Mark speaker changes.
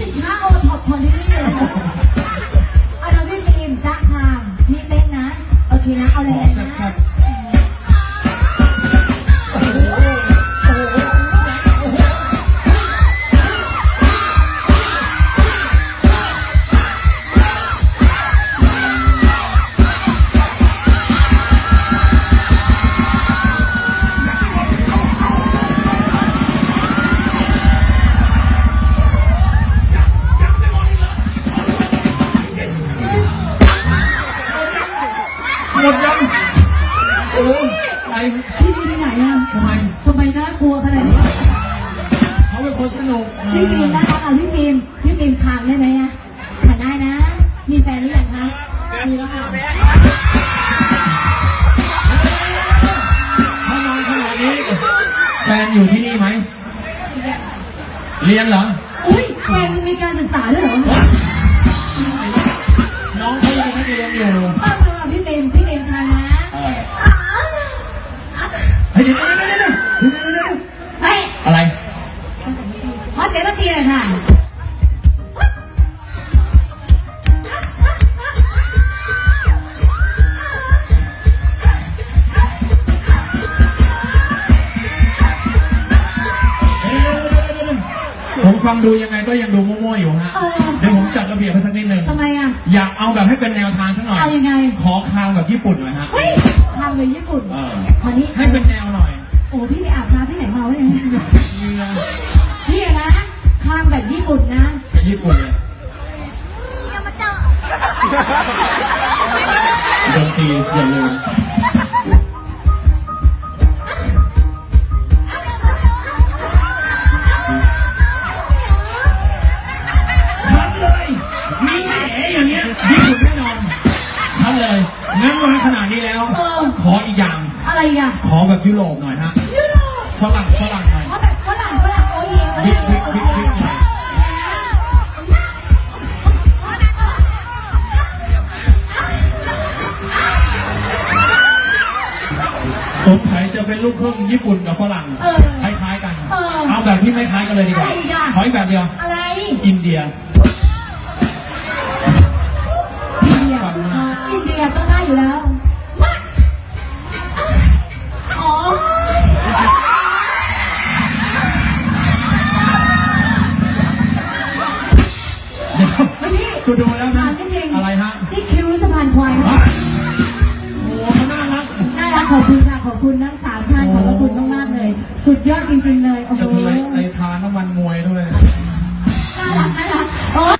Speaker 1: สิบห้าโอท็อปของที่นี่เลยนะเอาเราพี่ฟิล์มจ๊ะค่ะพี่เต้นนะ โอเคนะ เอาเล
Speaker 2: ย
Speaker 1: นะ
Speaker 2: ไป
Speaker 1: พี่ฟิล์มที่ไหนอะ
Speaker 2: ทำไม
Speaker 1: ทำไมน่ากลัวขนาดนี้
Speaker 2: เขาเป็นคนสนุก
Speaker 1: พี่ฟิล์มนะคะเอาพี่ฟิล์มพี่ฟิล์มคางได้ไหมอะถ่ายได้นะ มีแฟนหรือยังคะมีแล้วค่ะ
Speaker 2: ถ้านอนขนาดนี้ แฟนอยู่ที่นี่ไหม เรียนเหรอ
Speaker 1: อุ้ยแฟนมีการศึกษาด้วยเหรอ
Speaker 2: เฮ้ยเดี๋ยวเดี๋ยวเดี๋ยวเดี๋ยวเดี๋ยวเดี๋ยวเดี๋ยวเฮ้
Speaker 1: ย
Speaker 2: อะไร
Speaker 1: ขอเสียงดนตรีหน่อยค่ะ
Speaker 2: ผมฟังดูยังไงก็ยังดูมั่วๆอยู่ฮะ
Speaker 1: เออ
Speaker 2: เดี๋ยวผมจัดระเบียบให้สักนิดนึง
Speaker 1: ทำไมอะ
Speaker 2: อยากเอาแบบให้เป็นแนวทางสักหน่อย
Speaker 1: เอายังไง
Speaker 2: ขอคางแบบญี่ปุ่นหน่อยฮะ
Speaker 1: เฮ้ยทำเลยญี่ปุ่น
Speaker 2: เออ
Speaker 1: วันนี้
Speaker 2: ให้เป็นแนวหน่อย
Speaker 1: โอ้พี่ไปอาบน้ำที่ไหนมาเนี่ย
Speaker 2: เหงื่อ
Speaker 1: พี่อะนะทำแบบญี่ปุ่นนะ
Speaker 2: เป็นญี่ปุ่นเลยดนตรีอย่าลืม กอย่าง
Speaker 1: อะไรอะ
Speaker 2: ขอแบบยุโรปหน่อยฮะ
Speaker 1: ยุโรป
Speaker 2: ฝรั่งฝรั่งหน่อย
Speaker 1: เขาแบบฝรั่งฝรั่งโอ้ยโอ้ย
Speaker 2: วิกวิก
Speaker 1: โอ้
Speaker 2: วิ
Speaker 1: ย
Speaker 2: กวิกหน่อยสงสัยจะเป็นลูกครึ่งญี่ปุ่นกับฝรั่ง
Speaker 1: เออ
Speaker 2: คล้ายๆกัน
Speaker 1: เออ
Speaker 2: เอาแบบที่ไม่คล้ายกันเลยดีกว่า
Speaker 1: อะไรอีกอะ
Speaker 2: ขออีกแบบเดียว
Speaker 1: อะไร
Speaker 2: อินเดีย
Speaker 1: อินเดีย
Speaker 2: ฟังมาก
Speaker 1: อินเดียต้องไกู
Speaker 2: ดูแล้วนะ
Speaker 1: ถามจริงๆ
Speaker 2: อะไรฮะ
Speaker 1: นี่คิ้วสะพานควาย
Speaker 2: ว้า
Speaker 1: นะ
Speaker 2: โอ้โหเขาน่ารัก
Speaker 1: น่ารักขอบคุณค่ะ ขอบคุณทั้งสามท่านขอบพระคุณมากๆเลย สุดยอดจริงๆเลย โอ้โห
Speaker 2: จะทำไมไอ้ทาน้ำมันมวยด้วย
Speaker 1: น่ารักไหม